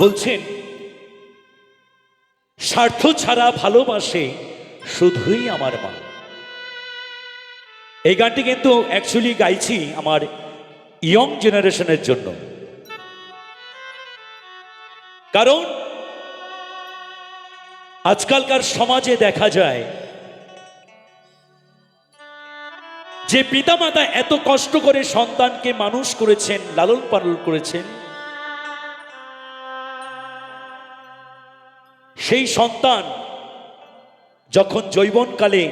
বলছেন, স্বার্থ ছাড়া ভালোবাসে শুধুই আমার মা। এই গানটি কিন্তু অ্যাকচুয়ালি গাইছি আমার ইয়ং জেনারেশনের জন্য। কারণ, আজকালকার সমাজে দেখা যায়, যে পিতামাতা এত কষ্ট করে সন্তানকে মানুষ করেছেন লালন পালন করেছেন সেই সন্তান যখন যৌবনকালে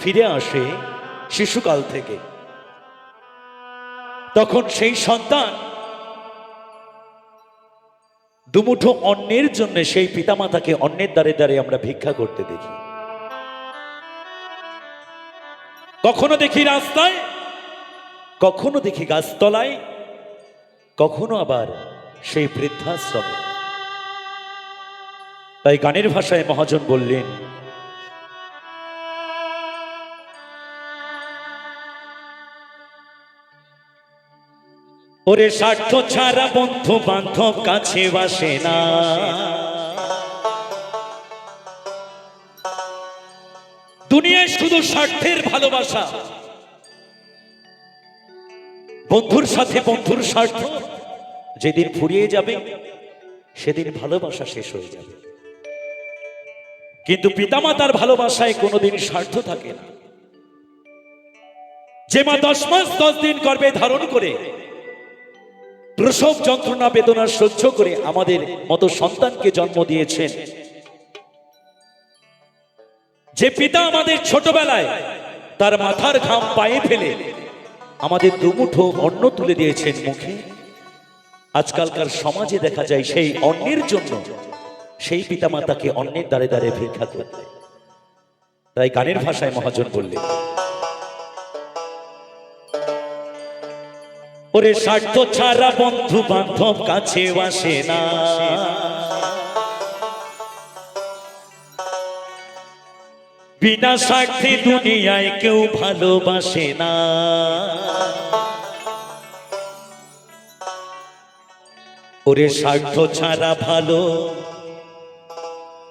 ফিরে আসে শিশুকাল থেকে, তখন সেই সন্তান দুমুঠো অন্যের জন্য সেই পিতামাতাকে অন্যের দ্বারে দ্বারে আমরা ভিক্ষা করতে দেখি। কখনো দেখি রাস্তায়, কখনো দেখি গাছতলায়, কখনো আবার সেই বৃদ্ধাশ্রমে। তাই গানের ভাষায় মহাজন বললেন, ওরে স্বার্থ ছাড়া বন্ধু বান্ধব কাছে বাসে না। দুনিয়ায় শুধু স্বার্থের ভালোবাসা। বন্ধুর সাথে বন্ধুর স্বার্থ, যেদিন ফুরিয়ে যাবে, সেদিন ভালোবাসা শেষ হয়ে যাবে। কিন্তু পিতামাতার ভালোবাসায় কোনোদিন স্বার্থ থাকে না। যে মা দশ মাস, দশ দিন গর্বে ধারণ করে, প্রসব যন্ত্রণা, বেদনা সহ্য করে আমাদের মতো সন্তানকে জন্ম দিয়েছেন। যে পিতা আমাদের ছোটবেলায় তার মাথার ঘাম পায়ে ফেলে আমাদের দুমুঠো অন্ন তুলে দিয়েছেন মুখে, আজকালকার সমাজে দেখা যায় সেই অন্যের জন্য সেই পিতামাতাকে অন্যের দ্বারে দ্বারে ভিক্ষা করতে। তাই গানের ভাষায় মহাজন বললেন, ওরে স্বার্থ ছাড়া বন্ধু বান্ধব কাছে আসে না। বিনা স্বার্থে দুনিয়ায় কেউ ভালোবাসে না। ওরে স্বার্থ ছাড়া ভালো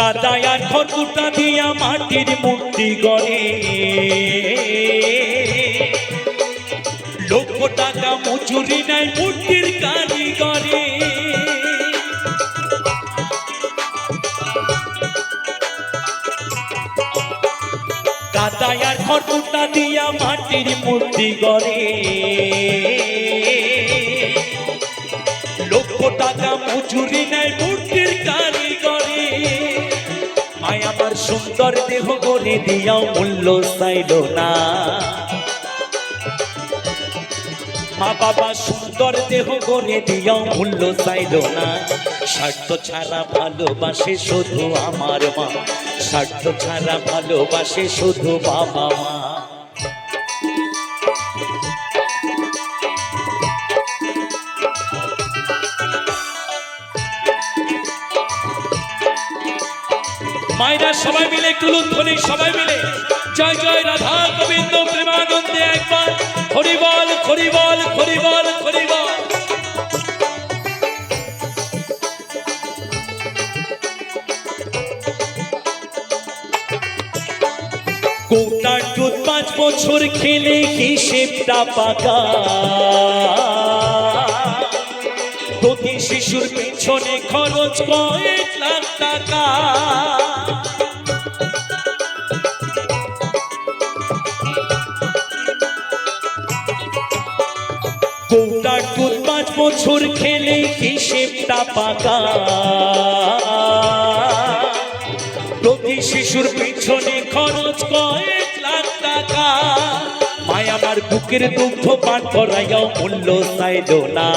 কাদায় আর খড়কুটা দিয়া মাটির মূর্তি গড়ে। লক্ষ টাকা মজুরি নাই মূর্তির কারিগরে। কাদায় আর খড়কুটা দিয়া মাটির মূর্তি গড়ে। লক্ষ টাকা মজুরি নেয় মূর্তির আমার সুন্দর দেহ গড়ে দিয়াও মূল্য চাইল না। মা বাবা সুন্দর দেহ গড়ে দিয়াও মূল্য চাইল না। স্বার্থ ছাড়া ভালোবাসে শুধু আমার মা। স্বার্থ ছাড়া ভালোবাসে শুধু বাবা মা। মায়েরা সবাই মিলে একটু লুৎফনি সবাই মিলে। জয় জয়, রাধা গোবিন্দ, প্রেমানন্দে একবার। হরিবল হরিবল হরিবল হরিবল। কোটা দুধ পাঁচ বছর খেলে হিসেবটা পাকা। প্রতি শিশুর পেছনে খরচ কয়েক লাখ টাকা। দুধ পাঁচ বছর খেলে হিসেবটা পাকা। প্রতি শিশুর পিছনে খরচ কয়েক লাখ টাকা। মায় আমার বুকের দুগ্ধ পান করাইয়াও মূল্য চাইল না।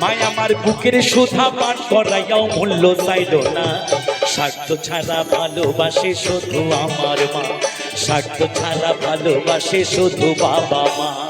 মায় আমার বুকের সুধা পান করাইয়াও মূল্য চাইল না। স্বার্থ ছাড়া ভালোবাসে শুধু আমার মা। স্বার্থ ছাড়া ভালোবাসে শুধু বাবা মা।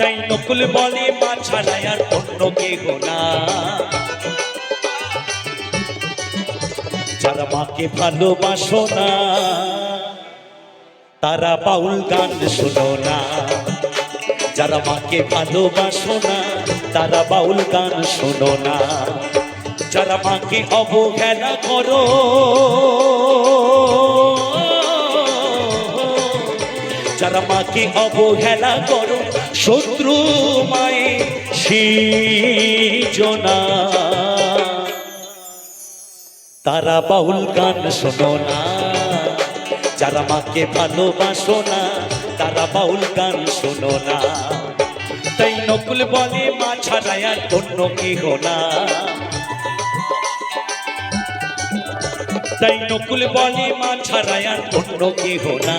তাই নকুল বলে মা ছাড়াই আর অন্য কেহ না। যারা মাকে ভালোবাসো না, তারা বাউল গান শোনো না। যারা মাকে ভালোবাসো না, তারা বাউল গান শোনো না। যারা মাকে অবহেলা করো যারা মাকে অবহেলা করো, শত্রু মায়ে সিজনা। তারা বাউল গান শোনো না, যারা মাকে ভালোবাসো না, তারা বাউল গান শোনো না। তাই নকুল বলে, মা ছাড়াই আর অন্য কেহ না। তাই নকুল বলে, মা ছাড়াই আর অন্য কেহ না।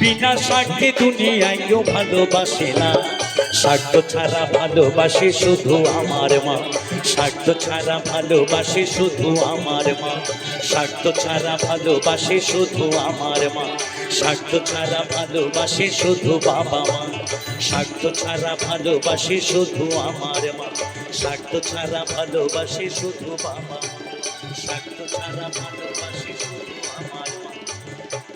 বিনা স্বার্থে দুনিয়ায় কেউ ভালোবাসে না। স্বার্থ ছাড়া ভালোবাসে শুধু আমার মা। স্বার্থ ছাড়া ভালোবাসে শুধু আমার মা। স্বার্থ ছাড়া ভালোবাসে শুধু আমার মা। স্বার্থ ছাড়া ভালোবাসে শুধু বাবা মা। স্বার্থ ছাড়া ভালোবাসে শুধু আমার মা। স্বার্থ ছাড়া ভালোবাসে শুধু বাবা মা। স্বার্থ ছাড়া ভালোবাসে শুধু আমার মা।